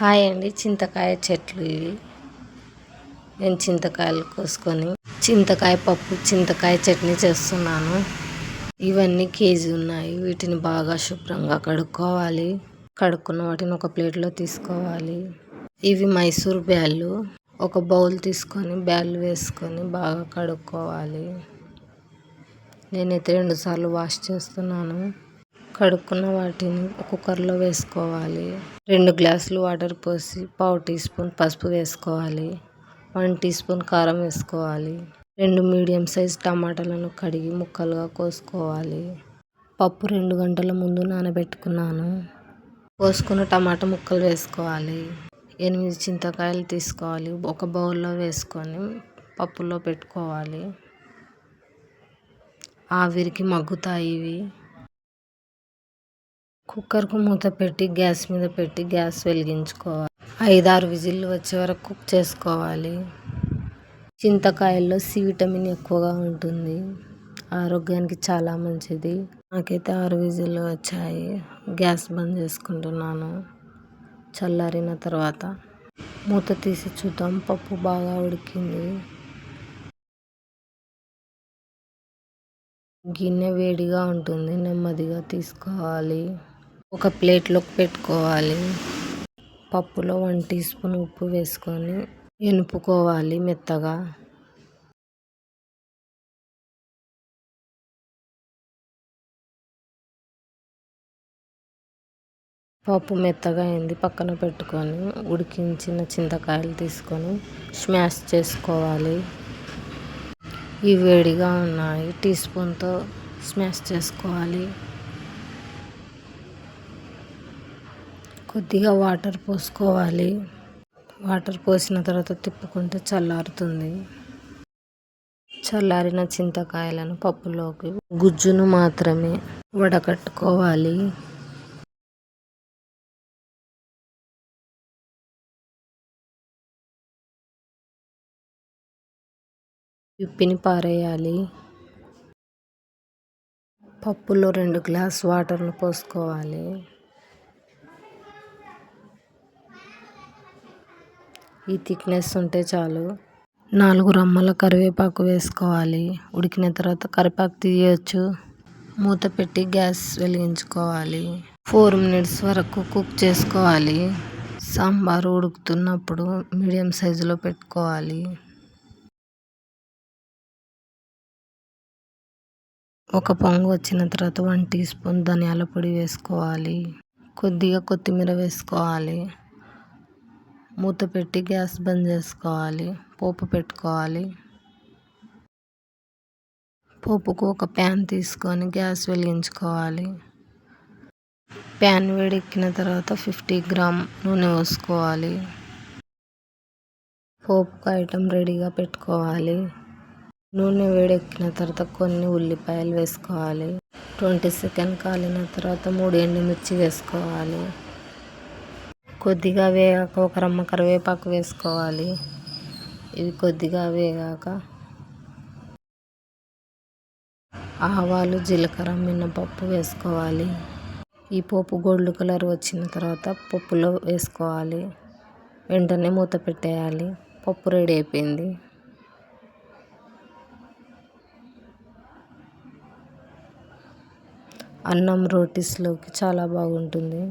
Hi అండి. చింతకాయ చెట్లు ఇవి. నేను చింతకాయలు కోసుకొని చింతకాయ పప్పు చింతకాయ చట్నీ చేస్తున్నాను. ఇవన్నీ కేజీ ఉన్నాయి. వీటిని బాగా శుభ్రంగా కడుక్కోవాలి. కడుక్కున్న వాటిని ఒక ప్లేట్లో తీసుకోవాలి. ఇవి మైసూర్ బ్యాళ్ళు. ఒక బౌల్ తీసుకొని బ్యాళ్ళు వేసుకొని బాగా కడుక్కోవాలి. నేనైతే రెండుసార్లు వాష్ చేస్తున్నాను. కడుక్కున్న వాటిని కుక్కర్లో వేసుకోవాలి. రెండు గ్లాసులు వాటర్ పోసి పావు టీ స్పూన్ పసుపు వేసుకోవాలి. వన్ టీ స్పూన్ కారం వేసుకోవాలి. రెండు మీడియం సైజ్ టమాటాలను కడిగి ముక్కలుగా కోసుకోవాలి. పప్పు రెండు గంటల ముందు నానబెట్టుకున్నాను. కోసుకున్న టమాటా ముక్కలు వేసుకోవాలి. ఎనిమిది చింతకాయలు తీసుకోవాలి. ఒక బౌల్లో వేసుకొని పప్పులో పెట్టుకోవాలి. ఆవిరికి మగ్గుతాయి ఇవి. కుక్కర్కు మూత పెట్టి గ్యాస్ మీద పెట్టి గ్యాస్ వెలిగించుకోవాలి. ఐదారు విజిల్లు వచ్చే వరకు కుక్ చేసుకోవాలి. చింతకాయల్లో సి విటమిన్ ఎక్కువగా ఉంటుంది. ఆరోగ్యానికి చాలా మంచిది. నాకైతే ఆరు విజిల్లు వచ్చాయి. గ్యాస్ బంద్ చేసుకుంటున్నాను. చల్లారిన తర్వాత మూత తీసి చూద్దాం. పప్పు బాగా ఉడికింది. గిన్నె వేడిగా ఉంటుంది. నెమ్మదిగా తీసుకోవాలి. ఒక ప్లేట్లోకి పెట్టుకోవాలి. పప్పులో వన్ టీ స్పూన్ ఉప్పు వేసుకొని ఎనుపుకోవాలి మెత్తగా. పప్పు మెత్తగా అయింది పక్కన పెట్టుకొని ఉడికించిన చింతకాయలు తీసుకొని స్మాష్ చేసుకోవాలి. ఇవి వేడిగా ఉన్నాయి టీ స్పూన్తో స్మాష్ చేసుకోవాలి. కొద్దిగా వాటర్ పోసుకోవాలి. వాటర్ పోసిన తర్వాత తిప్పుకుంటే చల్లారుతుంది. చల్లారిన చింతకాయలను పప్పులోకి గుజ్జును మాత్రమే వడకట్టుకోవాలి. విప్పిని పారేయాలి. పప్పులో రెండు గ్లాస్ వాటర్ను పోసుకోవాలి. ఈ థిక్నెస్ ఉంటే చాలు. నాలుగు రమ్మల కరివేపాకు వేసుకోవాలి. ఉడికిన తర్వాత కరివేపాకు తీయచ్చు. మూత పెట్టి గ్యాస్ వెలిగించుకోవాలి. ఫోర్ మినిట్స్ వరకు కుక్ చేసుకోవాలి. సాంబారు ఉడుకుతున్నప్పుడు మీడియం సైజులో పెట్టుకోవాలి. ఒక పొంగు వచ్చిన తర్వాత వన్ టీ స్పూన్ ధనియాల పొడి వేసుకోవాలి. కొద్దిగా కొత్తిమీర వేసుకోవాలి. మూత పెట్టి గ్యాస్ బంద్ చేసుకోవాలి. పోపు పెట్టుకోవాలి. పోపుకు ఒక ప్యాన్ తీసుకొని గ్యాస్ వెలిగించుకోవాలి. ప్యాన్ వేడెక్కిన తర్వాత ఫిఫ్టీ గ్రామ్ నూనె పోసుకోవాలి. పోపుకు ఐటెం రెడీగా పెట్టుకోవాలి. నూనె వేడెక్కిన తర్వాత కొన్ని ఉల్లిపాయలు వేసుకోవాలి. ట్వంటీ సెకండ్ కాలిన తర్వాత మూడు ఎండుమిర్చి వేసుకోవాలి. కొద్దిగా వేగాక ఒక రమ్మ కరివేపాకు వేసుకోవాలి. ఇవి కొద్దిగా వేగాక. ఆవాలు జీలకర్ర మినపప్పు వేసుకోవాలి. ఈ పోపు గోల్డ్ కలర్ వచ్చిన తర్వాత పప్పులో వేసుకోవాలి. వెంటనే మూత పెట్టేయాలి. పప్పు రెడీ అయిపోయింది. అన్నం రోటీస్లోకి చాలా బాగుంటుంది.